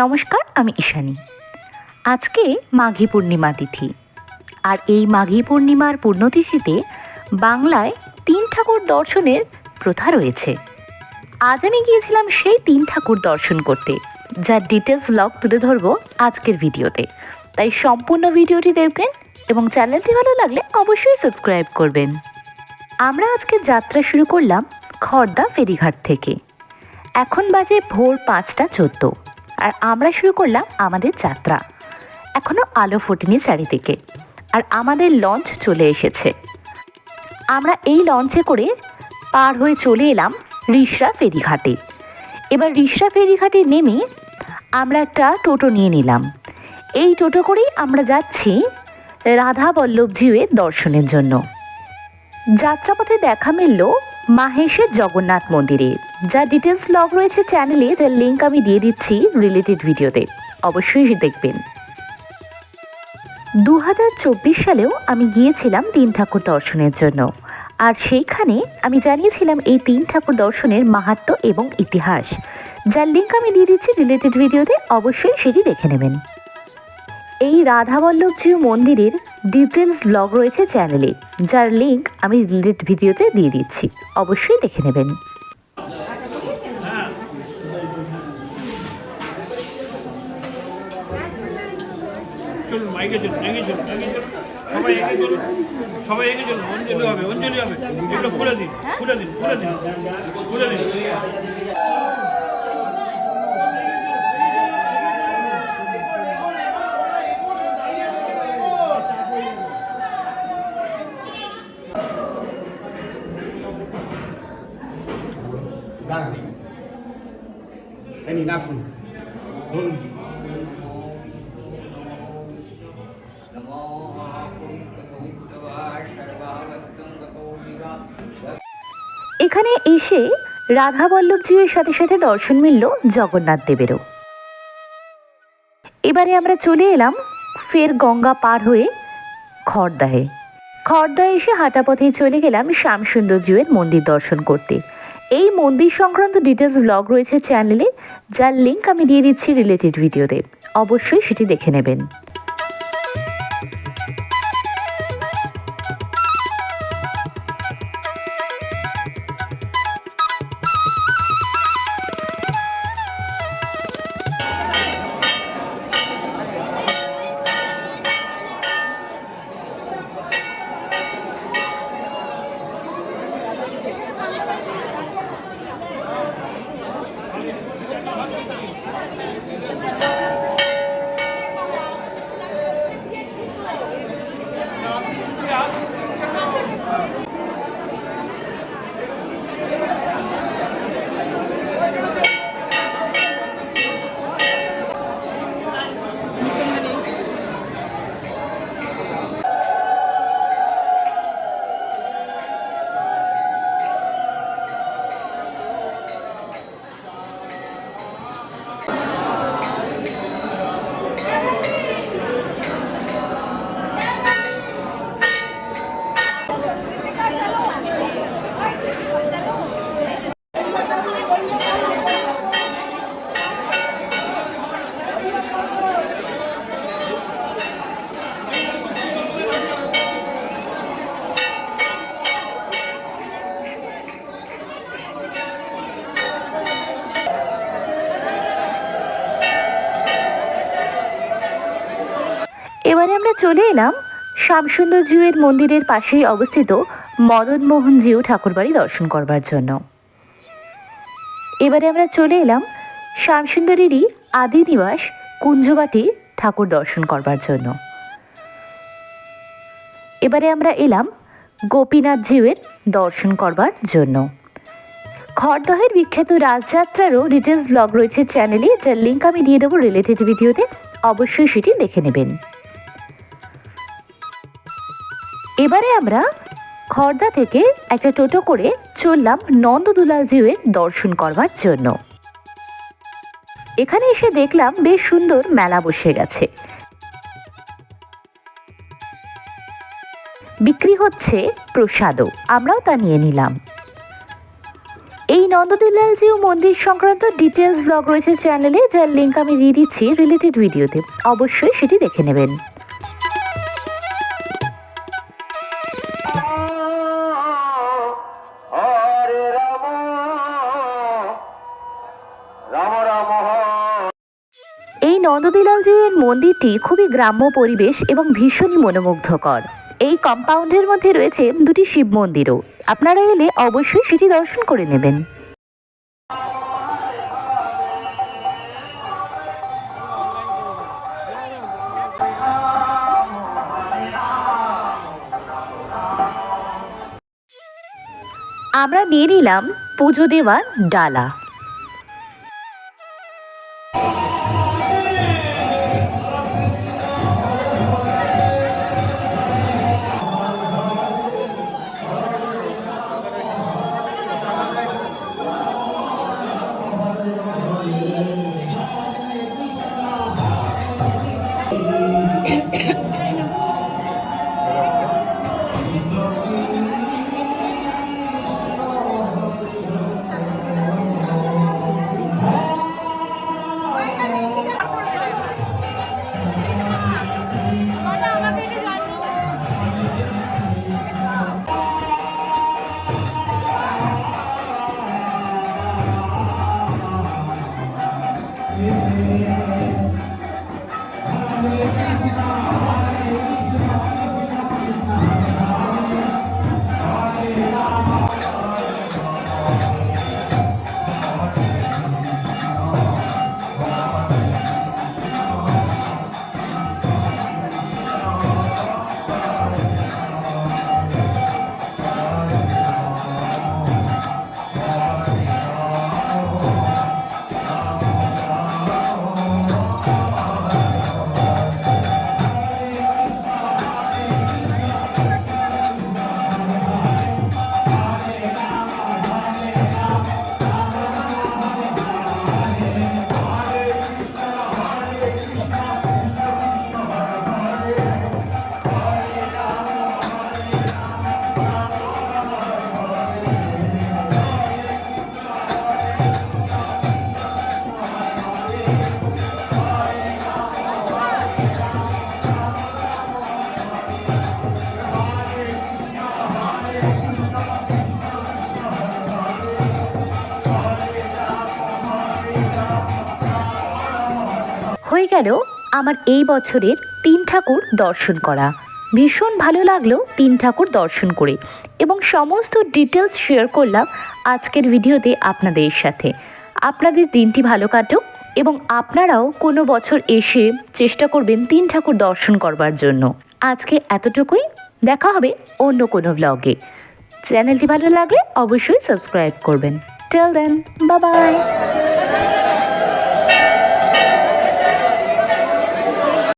নমস্কার, আমি ঈশানী। আজকে মাঘী পূর্ণিমা তিথি। আর এই মাঘী পূর্ণিমার পূর্ণতিথিতে বাংলায় তিন ঠাকুর দর্শনের প্রথা রয়েছে। আজ আমি গিয়েছিলাম সেই তিন ঠাকুর দর্শন করতে, যার ডিটেলস ব্লগ তুলে ধরবো আজকের ভিডিওতে। তাই সম্পূর্ণ ভিডিওটি দেখবেন এবং চ্যানেলটি ভালো লাগলে অবশ্যই সাবস্ক্রাইব করবেন। আমরা আজকে যাত্রা শুরু করলাম খড়দা ফেরিঘাট থেকে। এখন বাজে ভোর পাঁচটা চোদ্দ। আর আমরা শুরু করলাম আমাদের যাত্রা। এখনও আলো ফোটেনি চারিদিকে, আর আমাদের লঞ্চ চলে এসেছে। আমরা এই লঞ্চে করে পার হয়ে চলে এলাম রিসরা ফেরিঘাটে। এবার রিসরা ফেরিঘাটে নেমে আমরা একটা টোটো নিয়ে নিলাম। এই টোটো করেই আমরা যাচ্ছি রাধা বল্লভজিউয়ের দর্শনের জন্য। যাত্রাপথে দেখা মিলল মাহেশের জগন্নাথ মন্দিরে। যা ডিটেলস লগ রয়েছে চ্যানেলে যার লিঙ্ক আমি দিয়ে দিচ্ছি রিলেটেড ভিডিওতে অবশ্যই দেখবেন। দু হাজার চব্বিশ সালেও আমি গিয়েছিলাম তিন ঠাকুর দর্শনের জন্য। আর সেইখানে আমি জানিয়েছিলাম এই তিন ঠাকুর দর্শনের মাহাত্ম্য এবং ইতিহাস। যার লিঙ্ক আমি দিয়ে দিচ্ছি রিলেটেড ভিডিওতে অবশ্যই সেটি দেখে নেবেন। এই রাধাবল্লভজিউ মন্দিরের ডিটেলস ব্লগ রয়েছে চ্যানেলে, যার লিঙ্ক আমি রিলেটেড ভিডিওতে দিয়ে দিচ্ছি। অবশ্যই দেখে নেবেন। সবাই এগিয়ে অঞ্জলি হবে অঞ্জলি হবে। খুলে দিন খুলে দিন খুলে দিন খুলে দিন। নিন, আসুন। ধরুন। এখানে এসে রাধাবল্লভজিউর সাথে সাথে দর্শন মিলল জগন্নাথ দেবেরও। এবারে আমরা চলে এলাম ফের গঙ্গা পার হয়ে খড়দাহে। খড়দায় এসে হাঁটা পথেই চলে গেলাম শ্যামসুন্দর শ্যামসুন্দরজিউয়ের মন্দির দর্শন করতে। এই মন্দির সংক্রান্ত ডিটেলস ব্লগ রয়েছে চ্যানেলে যার লিঙ্ক আমি দিয়ে দিচ্ছি রিলেটেড ভিডিওতে অবশ্যই সেটি দেখে নেবেন। আমরা চলে এলাম শ্যামসুন্দর জিউয়ের মন্দিরের পাশেই অবস্থিত মদনমোহন জিউ ঠাকুরবাড়ি দর্শন করবার জন্য। এবারে আমরা চলে এলাম শ্যামসুন্দরেরই আদি নিবাস কুঞ্জবাটি ঠাকুর দর্শন করবার জন্য। এবারে আমরা এলাম গোপীনাথ জিউয়ের দর্শন করবার জন্য। খড়দহের বিখ্যাত রাজযাত্রারও ডিটেলস ব্লগ রয়েছে চ্যানেলে, যার লিঙ্ক আমি দিয়ে দেবো রিলেটেড ভিডিওতে অবশ্যই সেটি দেখে নেবেন। এবারে আমরা খর্দা থেকে একটা টোটো করে চললাম নন্দদুলাল জিউয়ের দর্শন করবার জন্য। এখানে এসে দেখলাম বেশ সুন্দর মেলা বসে গেছে। বিক্রি হচ্ছে প্রসাদও, আমরাও তা নিয়ে নিলাম। এই নন্দদিলালজিউ মন্দির সংক্রান্ত ডিটেলস ব্লগ রয়েছে চ্যানেলে, যার লিঙ্ক আমি দিয়ে দিচ্ছি রিলেটেড ভিডিওতে। অবশ্যই সেটি দেখে নেবেন। এই নন্দদিলালজিউয়ের মন্দিরটি খুবই গ্রাম্য পরিবেশ এবং ভীষণই মনোমুগ্ধকর। এই কম্পাউন্ডের মধ্যে রয়েছে দুটি শিব মন্দিরও। আপনারা এলে অবশ্যই সেটি দর্শন করে নেবেন। আমরা নিয়ে নিলাম পুজো দেওয়ার ডালা। হয়ে গেল আমার এই বছরের তিন ঠাকুর দর্শন করা। ভীষণ ভালো লাগল তিন ঠাকুর দর্শন করে এবং সমস্ত ডিটেলস শেয়ার করলাম আজকের ভিডিওতে আপনাদের সাথে। আপনাদের দিনটি ভালো কাটুক এবং আপনারাও কোনো বছর এসে চেষ্টা করবেন তিন ঠাকুর দর্শন করবার জন্য। আজকে এতটুকুই। দেখা হবে অন্য কোনো ব্লগে চ্যানেলটি ভালো লাগলে অবশ্যই সাবস্ক্রাইব করবেন। টেল দেন বাই